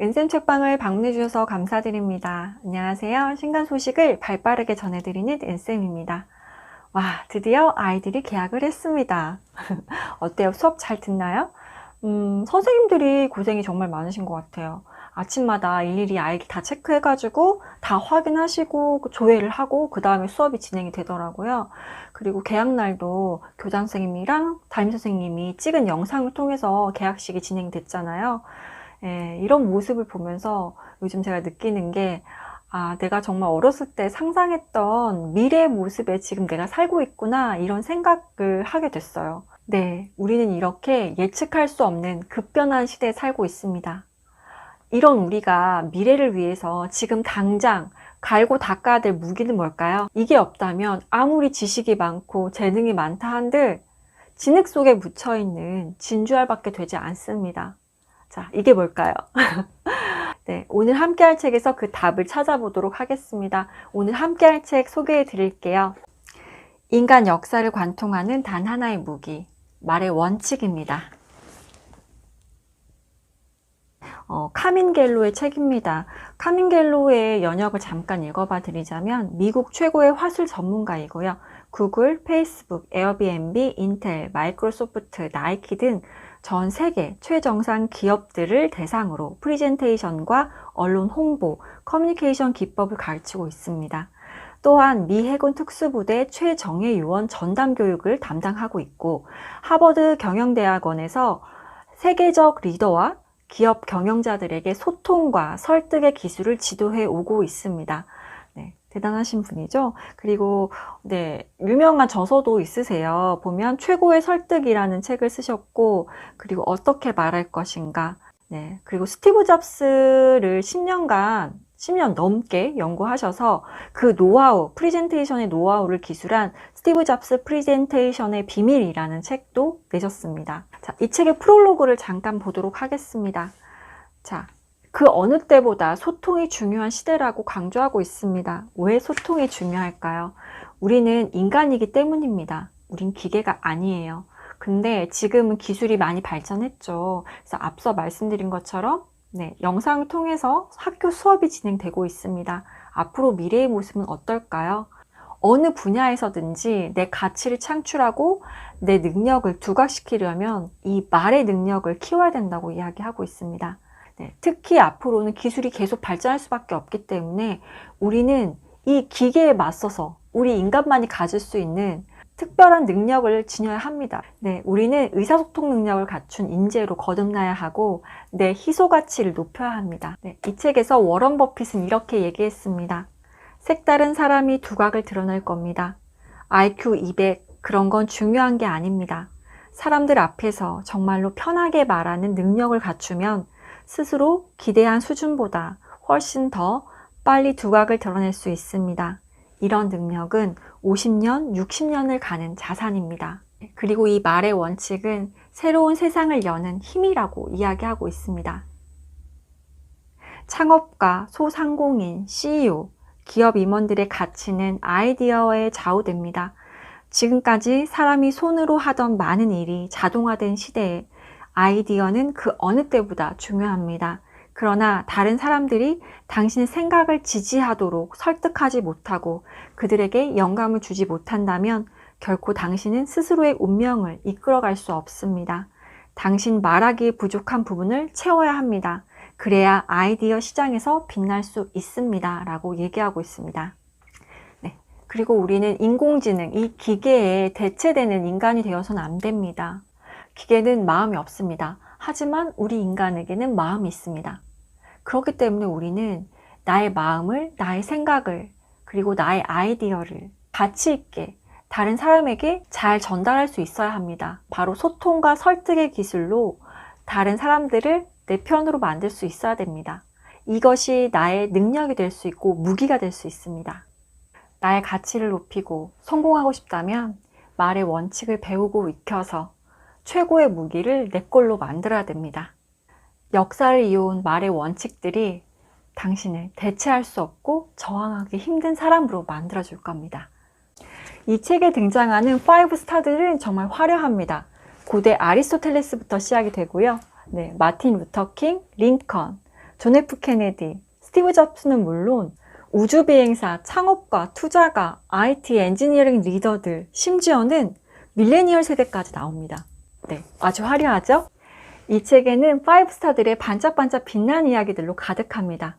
은쌤 책방을 방문해 주셔서 감사드립니다. 안녕하세요. 신간 소식을 발빠르게 전해드리는 은쌤입니다. 와, 드디어 아이들이 개학을 했습니다. 어때요? 수업 잘 듣나요? 음, 선생님들이 고생이 정말 많으신 것 같아요. 아침마다 일일이 아이들 다 체크해가지고 다 확인하시고 그 조회를 하고 그 다음에 수업이 진행이 되더라고요. 그리고 개학날도 교장 선생님이랑 담임 선생님이 찍은 영상을 통해서 개학식이 진행됐잖아요. 예, 이런 모습을 보면서 요즘 제가 느끼는 게 아, 내가 정말 어렸을 때 상상했던 미래의 모습에 지금 내가 살고 있구나, 이런 생각을 하게 됐어요. 네, 우리는 이렇게 예측할 수 없는 급변한 시대에 살고 있습니다. 이런 우리가 미래를 위해서 지금 당장 갈고 닦아야 될 무기는 뭘까요? 이게 없다면 아무리 지식이 많고 재능이 많다 한들 진흙 속에 묻혀있는 진주알밖에 되지 않습니다. 자, 이게 뭘까요? 네, 오늘 함께 할 책에서 그 답을 찾아보도록 하겠습니다. 오늘 함께 할 책 소개해 드릴게요. 인간 역사를 관통하는 단 하나의 무기, 말의 원칙입니다. 어, 카민겔로의 책입니다. 카민겔로의 연역을 잠깐 읽어봐 드리자면 미국 최고의 화술 전문가이고요. 구글, 페이스북, 에어비앤비, 인텔, 마이크로소프트, 나이키 등 전 세계 최정상 기업들을 대상으로 프리젠테이션과 언론 홍보, 커뮤니케이션 기법을 가르치고 있습니다. 또한 미 해군 특수부대 최정예 요원 전담 교육을 담당하고 있고 하버드 경영대학원에서 세계적 리더와 기업 경영자들에게 소통과 설득의 기술을 지도해 오고 있습니다. 네, 대단하신 분이죠. 그리고 네, 유명한 저서도 있으세요. 보면 최고의 설득이라는 책을 쓰셨고 그리고 어떻게 말할 것인가. 네, 그리고 스티브 잡스를 10년간 10년 넘게 연구하셔서 그 노하우, 프리젠테이션의 노하우를 기술한 스티브 잡스 프리젠테이션의 비밀이라는 책도 내셨습니다. 자, 이 책의 프롤로그를 잠깐 보도록 하겠습니다. 자, 그 어느 때보다 소통이 중요한 시대라고 강조하고 있습니다. 왜 소통이 중요할까요? 우리는 인간이기 때문입니다. 우린 기계가 아니에요. 근데 지금은 기술이 많이 발전했죠. 그래서 앞서 말씀드린 것처럼 네, 영상을 통해서 학교 수업이 진행되고 있습니다. 앞으로 미래의 모습은 어떨까요? 어느 분야에서든지 내 가치를 창출하고 내 능력을 두각시키려면 이 말의 능력을 키워야 된다고 이야기하고 있습니다. 네, 특히 앞으로는 기술이 계속 발전할 수밖에 없기 때문에 우리는 이 기계에 맞서서 우리 인간만이 가질 수 있는 특별한 능력을 지녀야 합니다. 네, 우리는 의사소통 능력을 갖춘 인재로 거듭나야 하고 내 희소 가치를 높여야 합니다. 네, 이 책에서 워런 버핏은 이렇게 얘기했습니다. 색다른 사람이 두각을 드러낼 겁니다. IQ 200 그런 건 중요한 게 아닙니다. 사람들 앞에서 정말로 편하게 말하는 능력을 갖추면 스스로 기대한 수준보다 훨씬 더 빨리 두각을 드러낼 수 있습니다. 이런 능력은 50년, 60년을 가는 자산입니다. 그리고 이 말의 원칙은 새로운 세상을 여는 힘이라고 이야기하고 있습니다. 창업가, 소상공인, CEO, 기업 임원들의 가치는 아이디어에 좌우됩니다. 지금까지 사람이 손으로 하던 많은 일이 자동화된 시대에 아이디어는 그 어느 때보다 중요합니다. 그러나 다른 사람들이 당신의 생각을 지지하도록 설득하지 못하고 그들에게 영감을 주지 못한다면 결코 당신은 스스로의 운명을 이끌어갈 수 없습니다. 당신 말하기에 부족한 부분을 채워야 합니다. 그래야 아이디어 시장에서 빛날 수 있습니다. 라고 얘기하고 있습니다. 네. 그리고 우리는 인공지능, 이 기계에 대체되는 인간이 되어서는 안 됩니다. 기계는 마음이 없습니다. 하지만 우리 인간에게는 마음이 있습니다. 그렇기 때문에 우리는 나의 마음을, 나의 생각을, 그리고 나의 아이디어를 가치 있게 다른 사람에게 잘 전달할 수 있어야 합니다. 바로 소통과 설득의 기술로 다른 사람들을 내 편으로 만들 수 있어야 됩니다. 이것이 나의 능력이 될 수 있고 무기가 될 수 있습니다. 나의 가치를 높이고 성공하고 싶다면 말의 원칙을 배우고 익혀서 최고의 무기를 내 걸로 만들어야 됩니다. 역사를 이어온 말의 원칙들이 당신을 대체할 수 없고 저항하기 힘든 사람으로 만들어줄 겁니다. 이 책에 등장하는 5 스타들은 정말 화려합니다. 고대 아리스토텔레스부터 시작이 되고요. 네, 마틴 루터킹, 링컨, 존 F 케네디, 스티브 잡스는 물론 우주 비행사, 창업가, 투자가, IT 엔지니어링 리더들, 심지어는 밀레니얼 세대까지 나옵니다. 네, 아주 화려하죠? 이 책에는 5스타들의 반짝반짝 빛난 이야기들로 가득합니다.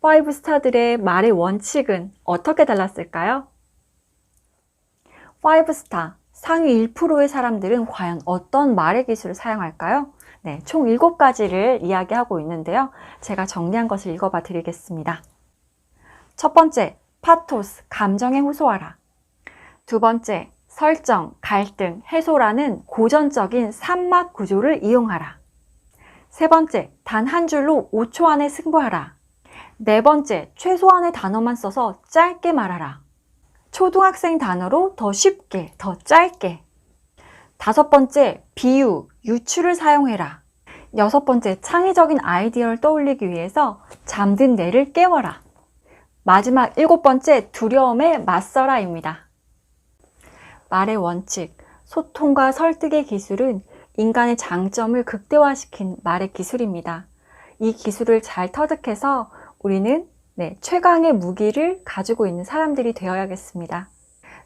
5스타들의 말의 원칙은 어떻게 달랐을까요? 5스타, 상위 1%의 사람들은 과연 어떤 말의 기술을 사용할까요? 네, 총 7가지를 이야기하고 있는데요. 제가 정리한 것을 읽어봐 드리겠습니다. 첫 번째, 파토스, 감정에 호소하라. 두 번째, 설정, 갈등, 해소라는 고전적인 산막 구조를 이용하라. 세 번째, 단 한 줄로 5초 안에 승부하라. 네 번째, 최소한의 단어만 써서 짧게 말하라. 초등학생 단어로 더 쉽게, 더 짧게. 다섯 번째, 비유, 유추를 사용해라. 여섯 번째, 창의적인 아이디어를 떠올리기 위해서 잠든 뇌를 깨워라. 마지막 일곱 번째, 두려움에 맞서라입니다. 말의 원칙, 소통과 설득의 기술은 인간의 장점을 극대화시킨 말의 기술입니다. 이 기술을 잘 터득해서 우리는 네, 최강의 무기를 가지고 있는 사람들이 되어야겠습니다.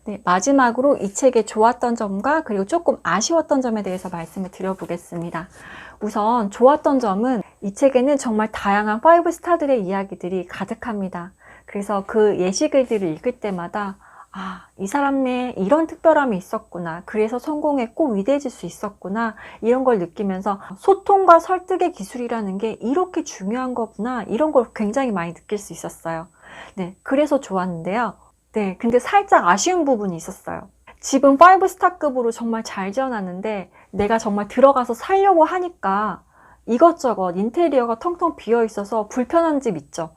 네, 마지막으로 이 책의 좋았던 점과 그리고 조금 아쉬웠던 점에 대해서 말씀을 드려보겠습니다. 우선 좋았던 점은 이 책에는 정말 다양한 5스타들의 이야기들이 가득합니다. 그래서 그 예시글들을 읽을 때마다 아, 이 사람의 이런 특별함이 있었구나. 그래서 성공했고 위대해질 수 있었구나. 이런 걸 느끼면서 소통과 설득의 기술이라는 게 이렇게 중요한 거구나. 이런 걸 굉장히 많이 느낄 수 있었어요. 네, 그래서 좋았는데요. 네, 근데 살짝 아쉬운 부분이 있었어요. 집은 5스타급으로 정말 잘 지어놨는데 내가 정말 들어가서 살려고 하니까 이것저것 인테리어가 텅텅 비어 있어서 불편한 집 있죠.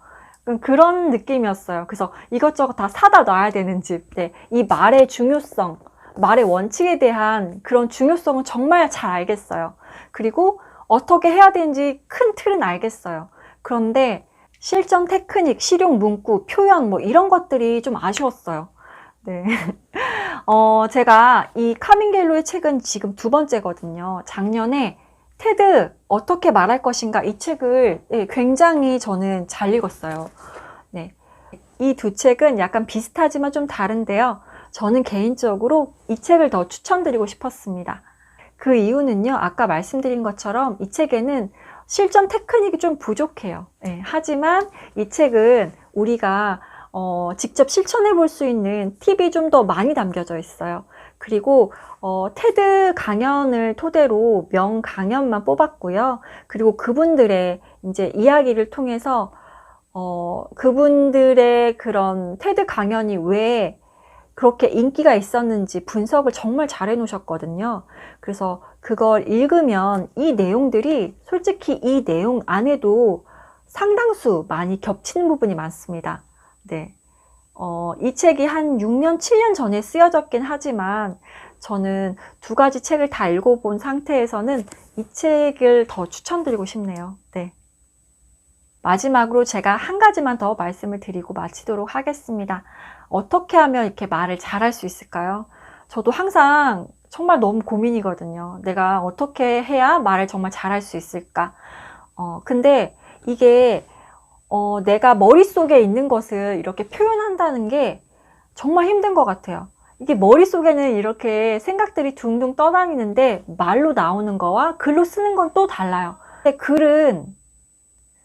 그런 느낌이었어요. 그래서 이것저것 다 사다 놔야 되는 집. 네. 이 말의 중요성, 말의 원칙에 대한 그런 중요성은 정말 잘 알겠어요. 그리고 어떻게 해야 되는지 큰 틀은 알겠어요. 그런데 실전 테크닉, 실용 문구, 표현 뭐 이런 것들이 좀 아쉬웠어요. 네. 어, 제가 이 카밍겔로의 책은 지금 두 번째거든요. 작년에 테드 어떻게 말할 것인가 이 책을 네, 굉장히 저는 잘 읽었어요. 네. 이 두 책은 약간 비슷하지만 좀 다른데요. 저는 개인적으로 이 책을 더 추천드리고 싶었습니다. 그 이유는요, 아까 말씀드린 것처럼 이 책에는 실전 테크닉이 좀 부족해요. 네, 하지만 이 책은 우리가 어, 직접 실천해 볼 수 있는 팁이 좀 더 많이 담겨져 있어요. 그리고 어, 테드 강연을 토대로 명 강연만 뽑았고요. 그리고 그분들의 이제 이야기를 통해서 어, 그분들의 그런 테드 강연이 왜 그렇게 인기가 있었는지 분석을 정말 잘 해놓으셨거든요. 그래서 그걸 읽으면 이 내용들이 솔직히 이 내용 안에도 상당수 많이 겹치는 부분이 많습니다. 네. 어, 이 책이 한 6년, 7년 전에 쓰여졌긴 하지만 저는 두 가지 책을 다 읽어본 상태에서는 이 책을 더 추천드리고 싶네요. 네. 마지막으로 제가 한 가지만 더 말씀을 드리고 마치도록 하겠습니다. 어떻게 하면 이렇게 말을 잘할 수 있을까요? 저도 항상 정말 너무 고민이거든요. 내가 어떻게 해야 말을 정말 잘할 수 있을까? 어, 근데 이게 어, 내가 머릿속에 있는 것을 이렇게 표현한다는 게 정말 힘든 것 같아요. 이게 머릿속에는 이렇게 생각들이 둥둥 떠다니는데 말로 나오는 거와 글로 쓰는 건 또 달라요. 근데 글은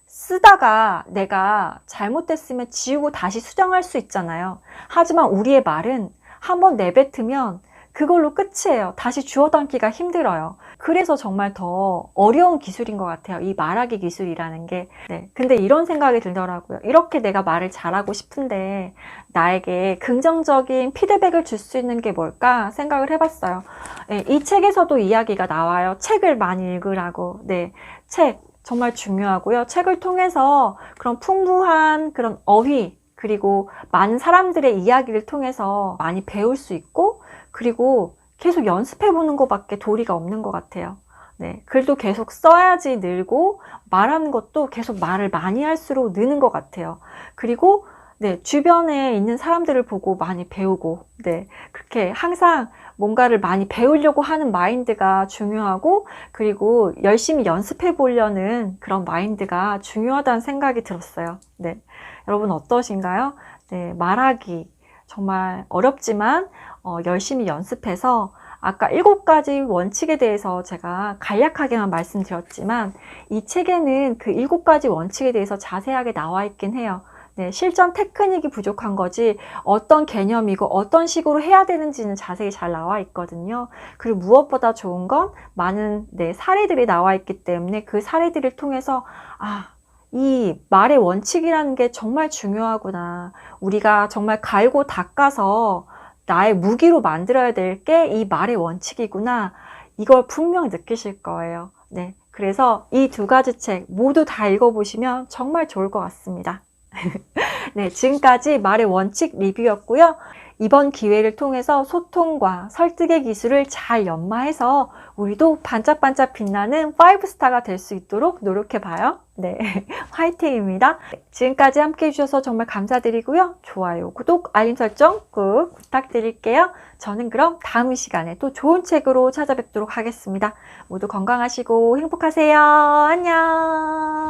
쓰다가 내가 잘못됐으면 지우고 다시 수정할 수 있잖아요. 하지만 우리의 말은 한번 내뱉으면 그걸로 끝이에요. 다시 주워 담기가 힘들어요. 그래서 정말 더 어려운 기술인 것 같아요. 이 말하기 기술이라는 게. 네. 근데 이런 생각이 들더라고요. 이렇게 내가 말을 잘하고 싶은데 나에게 긍정적인 피드백을 줄 수 있는 게 뭘까 생각을 해봤어요. 네. 이 책에서도 이야기가 나와요. 책을 많이 읽으라고. 네. 책. 정말 중요하고요. 책을 통해서 그런 풍부한 그런 어휘, 그리고 많은 사람들의 이야기를 통해서 많이 배울 수 있고, 그리고 계속 연습해 보는 것밖에 도리가 없는 것 같아요. 네, 글도 계속 써야지 늘고 말하는 것도 계속 말을 많이 할수록 느는 것 같아요. 그리고 네, 주변에 있는 사람들을 보고 많이 배우고, 네, 그렇게 항상 뭔가를 많이 배우려고 하는 마인드가 중요하고, 그리고 열심히 연습해 보려는 그런 마인드가 중요하다는 생각이 들었어요. 네. 여러분 어떠신가요? 네, 말하기. 정말 어렵지만, 어, 열심히 연습해서, 아까 일곱 가지 원칙에 대해서 제가 간략하게만 말씀드렸지만, 이 책에는 그 일곱 가지 원칙에 대해서 자세하게 나와 있긴 해요. 네, 실전 테크닉이 부족한 거지 어떤 개념이고 어떤 식으로 해야 되는지는 자세히 잘 나와 있거든요. 그리고 무엇보다 좋은 건 많은 네, 사례들이 나와 있기 때문에 그 사례들을 통해서 아, 이 말의 원칙이라는 게 정말 중요하구나. 우리가 정말 갈고 닦아서 나의 무기로 만들어야 될 게 이 말의 원칙이구나. 이걸 분명 느끼실 거예요. 네. 그래서 이 두 가지 책 모두 다 읽어보시면 정말 좋을 것 같습니다. 네, 지금까지 말의 원칙 리뷰였고요. 이번 기회를 통해서 소통과 설득의 기술을 잘 연마해서 우리도 반짝반짝 빛나는 5스타가 될 수 있도록 노력해봐요. 네, 화이팅입니다. 지금까지 함께 해주셔서 정말 감사드리고요. 좋아요, 구독, 알림 설정 꾹 부탁드릴게요. 저는 그럼 다음 시간에 또 좋은 책으로 찾아뵙도록 하겠습니다. 모두 건강하시고 행복하세요. 안녕!